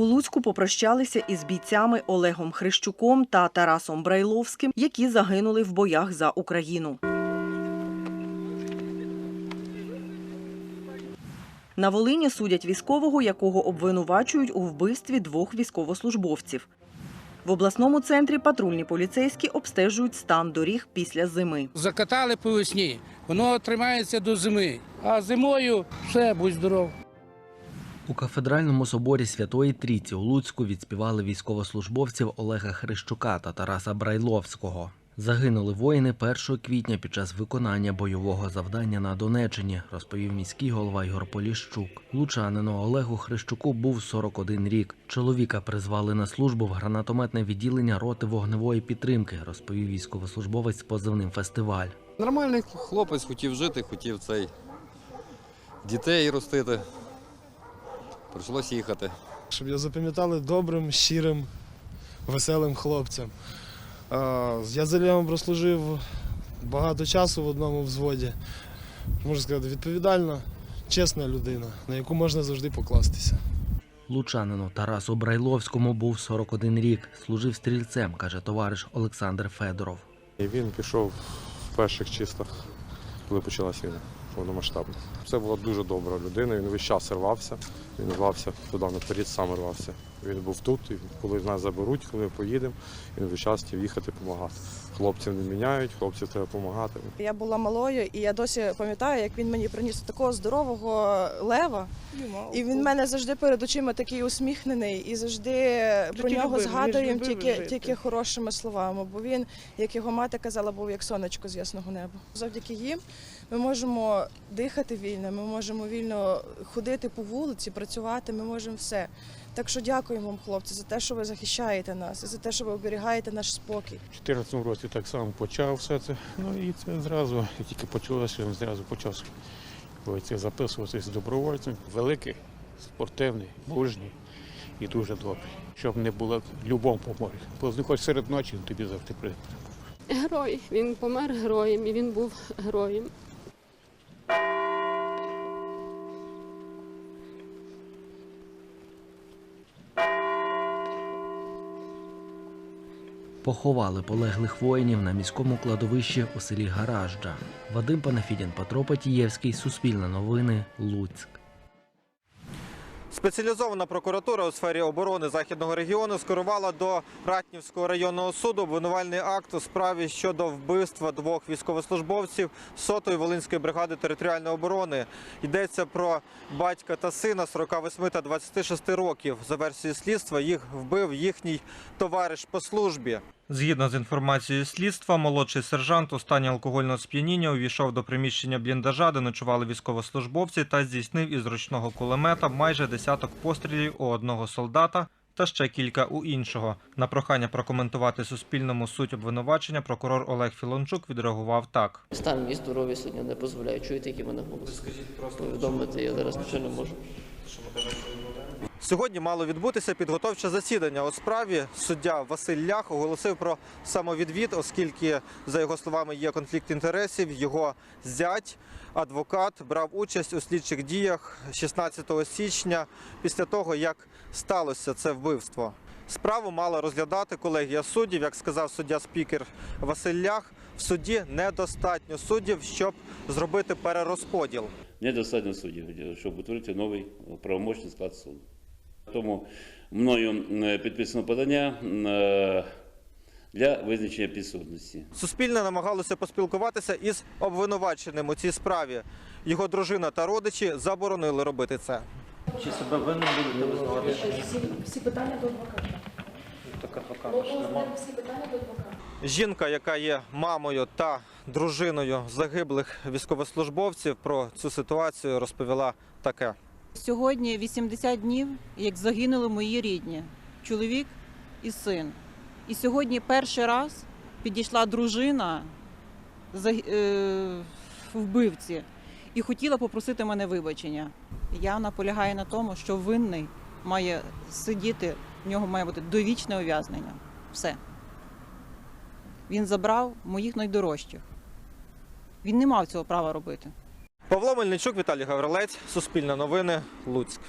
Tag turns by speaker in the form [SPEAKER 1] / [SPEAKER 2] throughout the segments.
[SPEAKER 1] У Луцьку попрощалися із бійцями Олегом Хрещуком та Тарасом Брайловським, які загинули в боях за Україну. На Волині судять військового, якого обвинувачують у вбивстві двох військовослужбовців. В обласному центрі патрульні поліцейські обстежують стан доріг після зими.
[SPEAKER 2] Закатали по весні, воно тримається до зими. А зимою все, будь здоров.
[SPEAKER 3] У кафедральному соборі Святої Трійці у Луцьку відспівали військовослужбовців Олега Хрещука та Тараса Брайловського. Загинули воїни 1 квітня під час виконання бойового завдання на Донеччині, розповів міський голова Ігор Поліщук. Лучанину Олегу Хрещуку був 41 рік. Чоловіка призвали на службу в гранатометне відділення роти вогневої підтримки, розповів військовослужбовець позивним фестиваль.
[SPEAKER 4] Нормальний хлопець, хотів жити, хотів цей дітей ростити. Прийшлось їхати.
[SPEAKER 5] щоб його запам'ятали добрим, щирим, веселим хлопцем. Я з Іллям прослужив багато часу в одному взводі. Можна сказати, відповідальна, чесна людина, на яку можна завжди покластися.
[SPEAKER 3] Лучанину Тарасу Брайловському був 41 рік. Служив стрільцем, каже товариш Олександр Федоров.
[SPEAKER 6] І він пішов в перших числах, коли почалась війна повномасштабна. Це була дуже добра людина. Він весь час рвався. Він рвався туди наперед, сам рвався. Він був тут, і коли нас заберуть, коли ми поїдемо, він весь час їхати допомагати. Хлопців не міняють, хлопців треба допомагати.
[SPEAKER 7] Я була малою, і я досі пам'ятаю, як він мені приніс такого здорового лева. І він в мене завжди перед очима такий усміхнений, і завжди про нього згадуємо тільки, тільки хорошими словами. Бо він, як його мати казала, був як сонечко з ясного неба. Завдяки їм ми можемо дихати вільно, ми можемо вільно ходити по вулиці, працювати, ми можемо все. Так що дякуємо вам, хлопці, за те, що ви захищаєте нас, і за те, що ви оберігаєте наш спокій.
[SPEAKER 8] У 2014 році так само почав все це. Ну і це зразу, як тільки почалося, він зразу почав це записуватися добровольцем. Великий, спортивний, мужній і дуже добрий. Щоб не було любов поморі. Бо хоч серед ночі він тобі завжди прийде.
[SPEAKER 9] Герой. Він помер героєм і він був героєм.
[SPEAKER 3] Поховали полеглих воїнів на міському кладовищі у селі Гаражджа. Вадим Панафідін, Петро Патієвський, Суспільне новини, Луцьк.
[SPEAKER 10] Спеціалізована прокуратура у сфері оборони західного регіону скерувала до Ратнівського районного суду обвинувальний акт у справі щодо вбивства двох військовослужбовців сотої волинської бригади територіальної оборони. Йдеться про батька та сина 48 та 26 років. За версією слідства їх вбив їхній товариш по службі.
[SPEAKER 11] Згідно з інформацією слідства, молодший сержант у стані алкогольного сп'яніння увійшов до приміщення бліндажа, де ночували військовослужбовці, та здійснив із ручного кулемета майже десяток пострілів у одного солдата та ще кілька у іншого. На прохання прокоментувати Суспільному суть обвинувачення прокурор Олег Філончук відреагував так.
[SPEAKER 12] Стан мій здоров'я сьогодні не дозволяє. Чуєте, який мене голос? Повідомити я зараз нічого не можу.
[SPEAKER 10] Сьогодні мало відбутися підготовче засідання у справі. Суддя Василь Лях оголосив про самовідвід, оскільки, за його словами, є конфлікт інтересів. Його зять, адвокат, брав участь у слідчих діях 16 січня після того, як сталося це вбивство. Справу мала розглядати колегія суддів, як сказав суддя спікер Василь Лях. В суді недостатньо суддів, щоб зробити перерозподіл.
[SPEAKER 13] Недостатньо суддів, щоб утворити новий правомочний склад суду. Тому мною е, підписано подання е, для визначення підсудності.
[SPEAKER 10] Суспільне намагалося поспілкуватися із обвинуваченим у цій справі. Його дружина та родичі заборонили робити це.
[SPEAKER 11] Чи себе винним будете визнавати?
[SPEAKER 7] Всі питання до адвоката.
[SPEAKER 11] Так адвоката.
[SPEAKER 7] Всі питання до адвоката.
[SPEAKER 10] Жінка, яка є мамою та дружиною загиблих військовослужбовців, про цю ситуацію розповіла таке.
[SPEAKER 14] Сьогодні 80 днів, як загинули мої рідні, чоловік і син. І сьогодні перший раз підійшла дружина е, вбивці і хотіла попросити мене вибачення. Я наполягаю на тому, що винний має сидіти, в нього має бути довічне ув'язнення. Все. Він забрав моїх найдорожчих. Він не мав цього права робити.
[SPEAKER 10] Павло Мельничук, Віталій Гаврилець, Суспільне новини, Луцьк.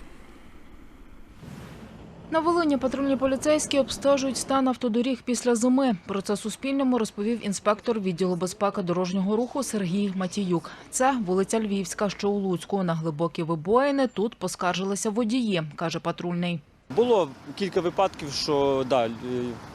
[SPEAKER 15] На Волині патрульні поліцейські обстежують стан автодоріг після зими. Про це Суспільному розповів інспектор відділу безпеки дорожнього руху Сергій Матіюк. Це вулиця Львівська, що у Луцьку. На глибокі вибоїни тут поскаржилися водії, каже патрульний.
[SPEAKER 12] Було кілька випадків, що да, е,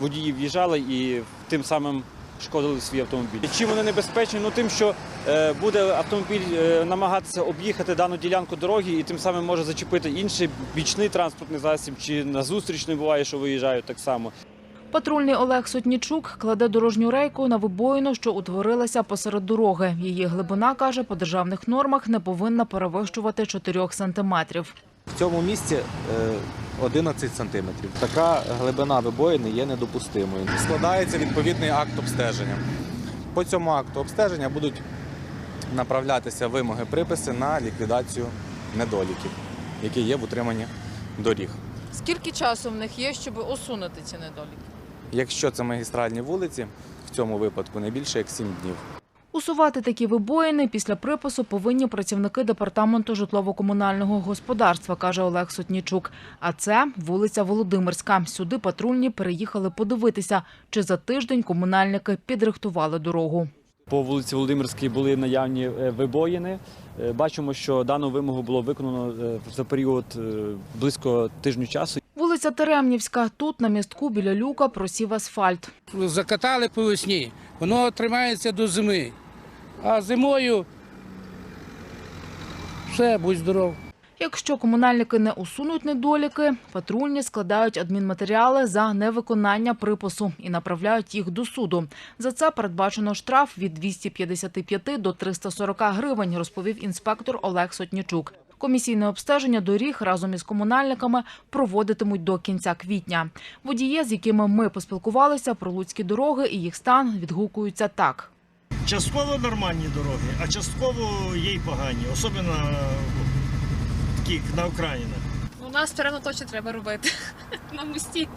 [SPEAKER 12] водії в'їжджали і тим самим шкодили свій автомобіль. Чим вони небезпечні? Ну тим, що е, буде автомобіль е, намагатися об'їхати дану ділянку дороги і тим самим може зачепити інший бічний транспортний засіб, чи на зустрічний буває, що виїжджають так само.
[SPEAKER 15] Патрульний Олег Сотнічук кладе дорожню рейку на вибоїну, що утворилася посеред дороги. Її глибина, каже, по державних нормах не повинна перевищувати 4 сантиметрів.
[SPEAKER 1] В цьому місці е, 11 сантиметрів. Така глибина вибоїни є недопустимою. Складається відповідний акт обстеження. По цьому акту обстеження будуть направлятися вимоги приписи на ліквідацію недоліків, які є в утриманні доріг.
[SPEAKER 16] Скільки часу в них є, щоб усунути ці недоліки?
[SPEAKER 1] Якщо це магістральні вулиці, в цьому випадку не більше як 7 днів.
[SPEAKER 15] Усувати такі вибоїни після припису повинні працівники департаменту житлово-комунального господарства, каже Олег Сотнічук. А це вулиця Володимирська. Сюди патрульні переїхали подивитися, чи за тиждень комунальники підрихтували дорогу.
[SPEAKER 12] По вулиці Володимирській були наявні е, вибоїни. Е, Бачимо, що дану вимогу було виконано е, за період близько тижню часу.
[SPEAKER 15] Вулиця Теремнівська. Тут на містку біля люка просів асфальт.
[SPEAKER 2] Закатали по весні, воно тримається до зими. А зимою все, будь здоров.
[SPEAKER 15] Якщо комунальники не усунуть недоліки, патрульні складають адмінматеріали за невиконання припису і направляють їх до суду. За це передбачено штраф від 255 до 340 гривень, розповів інспектор Олег Сотнічук. Комісійне обстеження доріг разом із комунальниками проводитимуть до кінця квітня. Водії, з якими ми поспілкувалися про луцькі дороги і їх стан, відгукуються так.
[SPEAKER 17] Частково нормальні дороги, а частково є й погані, особливо такі на Українах.
[SPEAKER 9] У нас все одно точно треба робити. На мості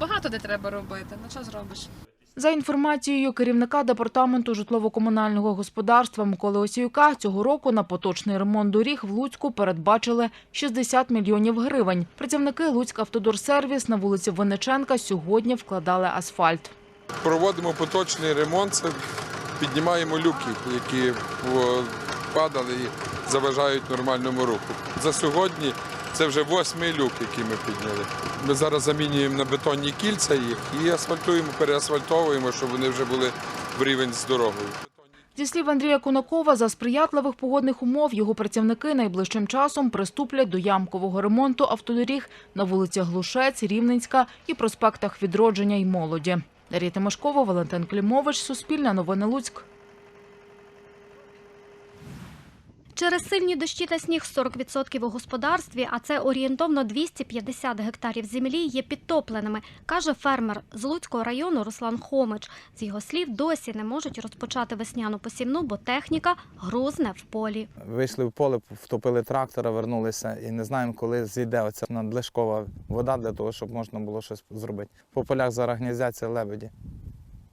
[SPEAKER 9] багато де треба робити. Ну що зробиш?
[SPEAKER 15] За інформацією керівника департаменту житлово-комунального господарства Миколи Осіюка, цього року на поточний ремонт доріг в Луцьку передбачили 60 мільйонів гривень. Працівники Луцькавтодорсервіс на вулиці Винниченка сьогодні вкладали асфальт.
[SPEAKER 18] Проводимо поточний ремонт, це піднімаємо люки, які падали і заважають нормальному руху. За сьогодні це вже восьмий люк, який ми підняли. Ми зараз замінюємо на бетонні кільця їх і асфальтуємо, переасфальтовуємо, щоб вони вже були в рівень з дорогою.
[SPEAKER 15] Зі слів Андрія Кунакова, за сприятливих погодних умов його працівники найближчим часом приступлять до ямкового ремонту автодоріг на вулицях Глушець, Рівненська і проспектах Відродження й Молоді. Дар'я Тимошкова, Валентин Клімович, Суспільне новини Луцьк.
[SPEAKER 19] Через сильні дощі та сніг 40% у господарстві, а це орієнтовно 250 гектарів землі, є підтопленими, каже фермер з Луцького району Руслан Хомич. З його слів, досі не можуть розпочати весняну посівну, бо техніка грузне в полі.
[SPEAKER 20] Вийшли в поле, втопили трактора, вернулися і не знаємо, коли зійде оця надлишкова вода для того, щоб можна було щось зробити. По полях зараз гніздяться лебеді,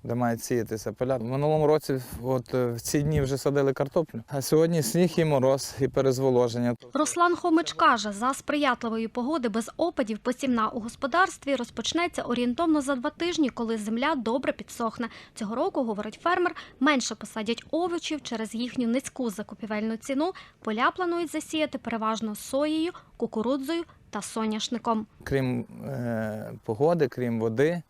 [SPEAKER 20] де мають сіятися поля. В минулому році, от е, в ці дні вже садили картоплю, а сьогодні сніг і мороз, і перезволоження.
[SPEAKER 19] Руслан Хомич каже, за сприятливої погоди без опадів посівна у господарстві розпочнеться орієнтовно за два тижні, коли земля добре підсохне. Цього року, говорить фермер, менше посадять овочів через їхню низьку закупівельну ціну. Поля планують засіяти переважно соєю, кукурудзою та соняшником.
[SPEAKER 20] Крім е, погоди, крім води,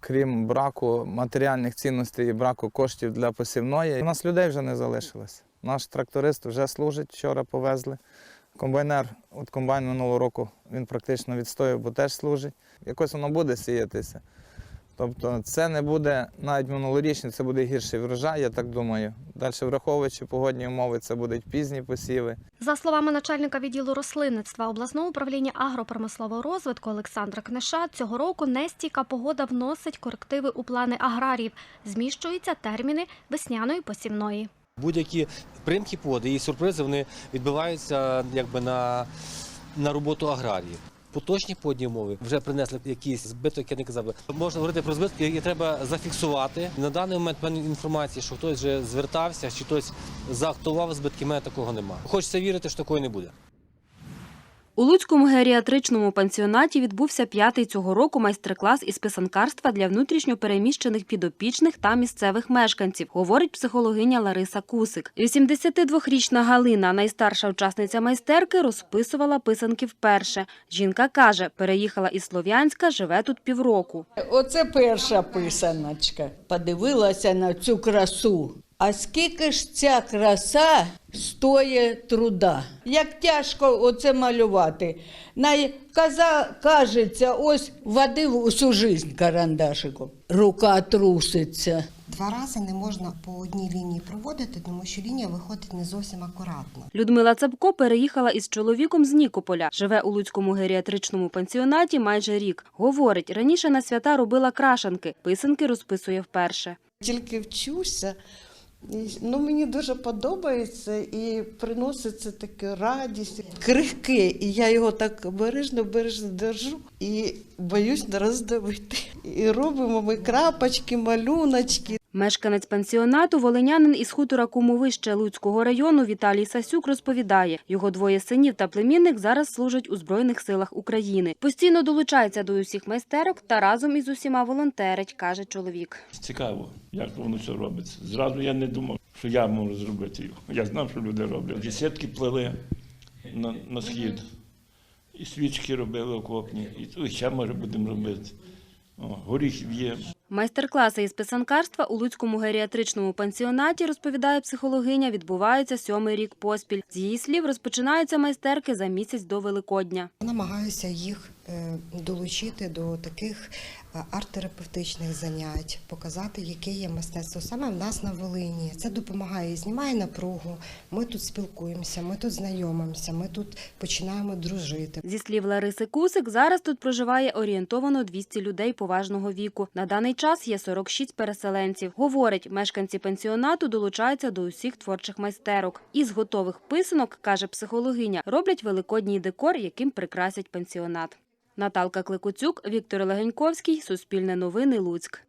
[SPEAKER 20] крім браку матеріальних цінностей і браку коштів для посівної, у нас людей вже не залишилось. Наш тракторист вже служить, вчора повезли. Комбайнер, от комбайн минулого року, він практично відстояв, бо теж служить. Якось воно буде сіятися. Тобто це не буде навіть минулорічний, це буде гірший врожай, я так думаю. Далі враховуючи погодні умови, це будуть пізні посіви.
[SPEAKER 19] За словами начальника відділу рослинництва обласного управління агропромислового розвитку Олександра Книша, цього року нестійка погода вносить корективи у плани аграріїв. Зміщуються терміни весняної посівної.
[SPEAKER 21] Будь-які примхи погоди і сюрпризи вони відбиваються якби на, на роботу аграріїв. Поточні подні умови вже принесли якісь збиток, я не казав. Можна говорити про збитки, які треба зафіксувати. На даний момент мене інформації, що хтось вже звертався, чи хтось заактував збитки, мене такого немає. Хочеться вірити, що такого не буде.
[SPEAKER 3] У Луцькому геріатричному пансіонаті відбувся п'ятий цього року майстер-клас із писанкарства для внутрішньо переміщених підопічних та місцевих мешканців, говорить психологиня Лариса Кусик. 82-річна Галина, найстарша учасниця майстерки, розписувала писанки вперше. Жінка каже, переїхала із Слов'янська, живе тут півроку.
[SPEAKER 22] Оце перша писаночка. Подивилася на цю красу. А скільки ж ця краса стоїть труда? Як тяжко оце малювати. Най каза, кажеться, ось водив усю жизнь карандашиком. Рука труситься.
[SPEAKER 23] Два рази не можна по одній лінії проводити, тому що лінія виходить не зовсім акуратно.
[SPEAKER 3] Людмила Цапко переїхала із чоловіком з Нікополя. Живе у Луцькому геріатричному пансіонаті майже рік. Говорить, раніше на свята робила крашанки, писанки розписує вперше.
[SPEAKER 24] Тільки вчуся. Ну, мені дуже подобається і приноситься таке радість. крихки. і я його так бережно, бережно держу і боюсь не роздавити. І робимо ми крапочки, малюночки.
[SPEAKER 3] Мешканець пансіонату, волинянин із хутора Кумовище Луцького району Віталій Сасюк розповідає, його двоє синів та племінник зараз служать у Збройних силах України. Постійно долучається до усіх майстерок та разом із усіма волонтерить, каже чоловік.
[SPEAKER 25] Цікаво, як воно все робиться. Зразу я не думав, що я можу зробити його. Я знав, що люди роблять. Десятки плели на, на схід. І свічки робили окопні, і ще може будемо робити. О, горіхів є.
[SPEAKER 3] Майстер-класи із писанкарства у Луцькому геріатричному пансіонаті, розповідає психологиня, відбуваються сьомий рік поспіль. З її слів, розпочинаються майстерки за місяць до Великодня.
[SPEAKER 23] Намагаюся їх е, долучити до таких арт-терапевтичних занять, показати, яке є мистецтво саме в нас на Волині. Це допомагає, знімає напругу. Ми тут спілкуємося, ми тут знайомимося, ми тут починаємо дружити.
[SPEAKER 3] Зі слів Лариси Кусик, зараз тут проживає орієнтовано 200 людей поважного віку. На даний час є 46 переселенців. Говорить, мешканці пансіонату долучаються до усіх творчих майстерок. Із готових писанок, каже психологиня, роблять великодній декор, яким прикрасять пансіонат. Наталка Кликуцюк, Віктор Легеньковський, Суспільне новини, Луцьк.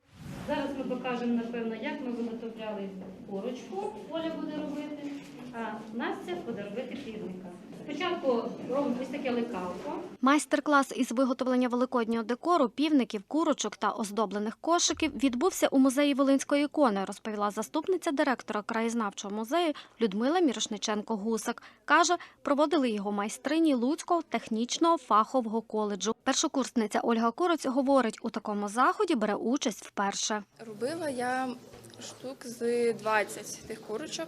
[SPEAKER 26] Зараз ми покажемо, напевно, як ми виготовляли корочку. Оля буде робити, а Настя буде робити півника. Спочатку робимо ось таке лекалко.
[SPEAKER 19] Майстер-клас із виготовлення великоднього декору, півників, курочок та оздоблених кошиків відбувся у музеї Волинської ікони, розповіла заступниця директора краєзнавчого музею Людмила Мірошниченко-Гусак. Каже, проводили його майстрині Луцького технічного фахового коледжу. Першокурсниця Ольга Куроць говорить, у такому заході бере участь вперше.
[SPEAKER 27] Робила я штук з 20 тих курочок.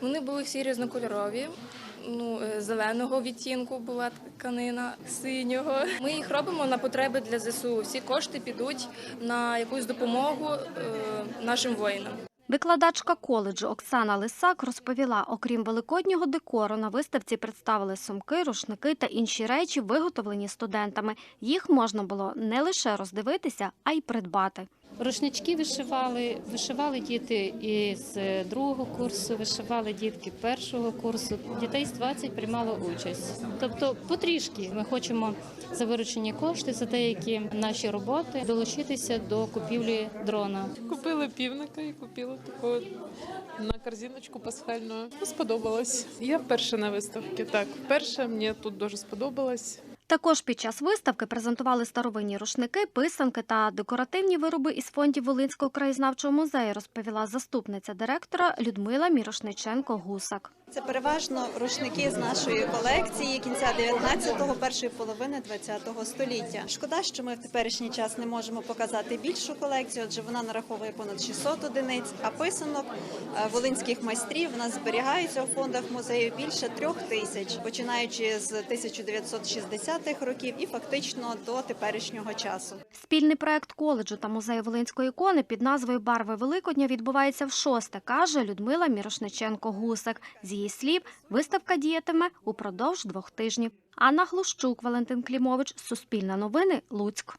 [SPEAKER 27] Вони були всі різнокольорові. Ну, е, зеленого відтінку була тканина, синього. Ми їх робимо на потреби для ЗСУ. Всі кошти підуть на якусь допомогу е, нашим воїнам.
[SPEAKER 19] Викладачка коледжу Оксана Лисак розповіла, окрім великоднього декору, на виставці представили сумки, рушники та інші речі, виготовлені студентами. Їх можна було не лише роздивитися, а й придбати.
[SPEAKER 26] Рушнички вишивали, вишивали діти із другого курсу, вишивали дітки першого курсу. Дітей з 20 приймало участь. Тобто, потрішки ми хочемо за виручені кошти за деякі наші роботи долучитися до купівлі дрона.
[SPEAKER 28] Купила півника і купила таку на корзиночку пасхальну. Сподобалось. Я вперше на виставці. Так, вперше мені тут дуже сподобалось.
[SPEAKER 19] Також під час виставки презентували старовинні рушники, писанки та декоративні вироби із фондів Волинського краєзнавчого музею, розповіла заступниця директора Людмила Мірошниченко-Гусак.
[SPEAKER 29] Це переважно рушники з нашої колекції кінця 19-го, першої половини 20-го століття. Шкода, що ми в теперішній час не можемо показати більшу колекцію, адже вона нараховує понад 600 одиниць. А писанок е, волинських майстрів у нас зберігається у фондах музею більше трьох тисяч, починаючи з 1960-х років і фактично до теперішнього часу.
[SPEAKER 19] Спільний проект коледжу та музею Волинської ікони під назвою Барви Великодня відбувається в шосте, каже Людмила Мірошниченко-Гусак. З її слів, виставка діятиме упродовж двох тижнів. Анна Глущук, Валентин Клімович, Суспільне новини, Луцьк.